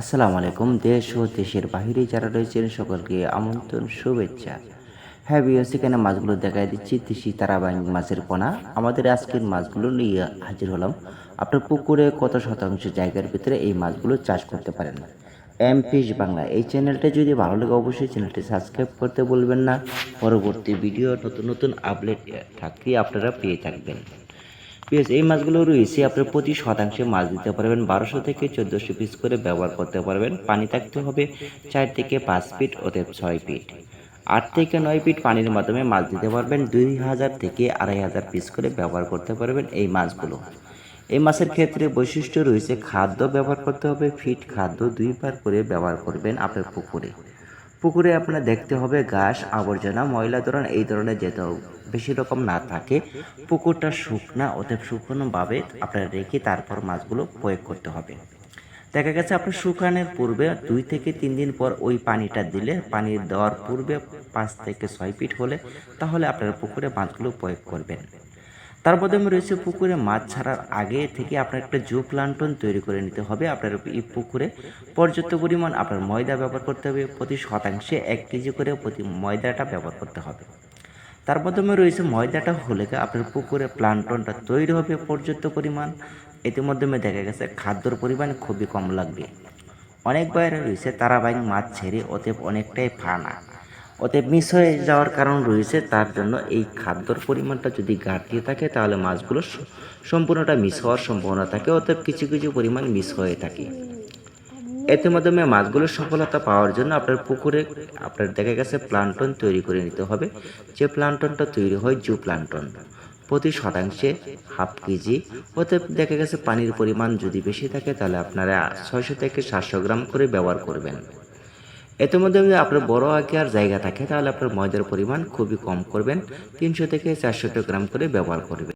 আসসালামু আলাইকুম, দেশ ও দেশের বাহিরে যারা রয়েছেন সকলকে আমন্ত্রণ, শুভেচ্ছা। হ্যাঁ বিয়স এখানে মাছগুলো দেখাই দিচ্ছি, দেশি তারাবাইন মাছের পোনা। আমাদের আজকের মাছগুলো নিয়ে হাজির হলাম। আপনার পুকুরে কত শতাংশ জায়গার ভিতরে এই মাছগুলো চাষ করতে পারেন? এম ফিশ বাংলা, এই চ্যানেলটা যদি ভালো লাগে অবশ্যই চ্যানেলটি সাবস্ক্রাইব করতে বলবেন না। পরবর্তী ভিডিও নতুন নতুন আপডেট থাকলে আপনারা পেয়ে থাকবেন। পিস এই মাছগুলো রয়েছে আপনার প্রতি শতাংশে মাছ দিতে পারবেন। বারোশো থেকে চোদ্দোশো পিস করে ব্যবহার করতে পারবেন। পানি থাকতে হবে চার থেকে পাঁচ ফিট, অতএব ছয় ফিট। আট থেকে নয় ফিট পানির মাধ্যমে মাছ দিতে পারবেন। দুই হাজার থেকে আড়াই হাজার পিস করে ব্যবহার করতে পারবেন এই মাছগুলো। এই মাছের ক্ষেত্রে বৈশিষ্ট্য রয়েছে, খাদ্য ব্যবহার করতে হবে। ফিট খাদ্য দুইবার করে ব্যবহার করবেন আপনার পুকুরে। পুকুরে আপনার দেখতে হবে ঘাস, আবর্জনা, ময়লা, ধরন, এই ধরনের যেতে বেশি রকম না থাকে। পুকুরটা শুকনা, অতএব শুকনোভাবে আপনার রেখে তারপর মাছগুলো প্রয়োগ করতে হবে। দেখা গেছে আপনার শুকানোর পূর্বে দুই থেকে তিন দিন পর ওই পানিটা দিলে, পানি দেওয়ার পূর্বে পাঁচ থেকে ছয় ফিট হলে তাহলে আপনার পুকুরে মাছগুলো প্রয়োগ করবেন। তার মাধ্যমে রয়েছে পুকুরে মাছ ছাড়ার আগে থেকে আপনার একটা জু প্লান্টন তৈরি করে নিতে হবে। আপনার এই পুকুরে পর্যাপ্ত পরিমাণ আপনার ময়দা ব্যবহার করতে হবে। প্রতি শতাংশে এক কেজি করে প্রতি ময়দাটা ব্যবহার করতে হবে। তার মাধ্যমে রয়েছে ময়দাটা হলে আপনার পুকুরে প্লান্টনটা তৈরি হবে পর্যাপ্ত পরিমাণ। এতে মাধ্যমে দেখা গেছে খাদ্যর পরিমাণ খুবই কম লাগবে। অনেক বাইরে রয়েছে তারা বাইং মাছ ছেড়ে, অতএব অনেকটাই ফানা। অতএব মিস হয়ে যাওয়ার কারণ রয়েছে তার জন্য এই খাদ্যর পরিমাণটা যদি ঘাটতি থাকে তাহলে মাছগুলো সম্পূর্ণটা মিস হওয়ার সম্ভাবনা থাকে, অতএব কিছু কিছু পরিমাণ মিস হয়ে থাকে। এতে মাধ্যমে মাছগুলোর সফলতা পাওয়ার জন্য আপনার পুকুরে আপনার দেখা গেছে প্লান্টন তৈরি করে নিতে হবে। যে প্লান্টনটা তৈরি হয় জু প্লান্টন। প্রতি শতাংশে হাফ কেজি। ওতে দেখা গেছে পানির পরিমাণ যদি বেশি থাকে তাহলে আপনারা ছয়শো থেকে সাতশো গ্রাম করে ব্যবহার করবেন। এতে মধ্যে যদি আপনার বড় আকার জায়গা থাকে তাহলে আপনার ময়দার পরিমাণ খুবই কম করবেন। তিনশো থেকে চারশো গ্রাম করে ব্যবহার করবেন।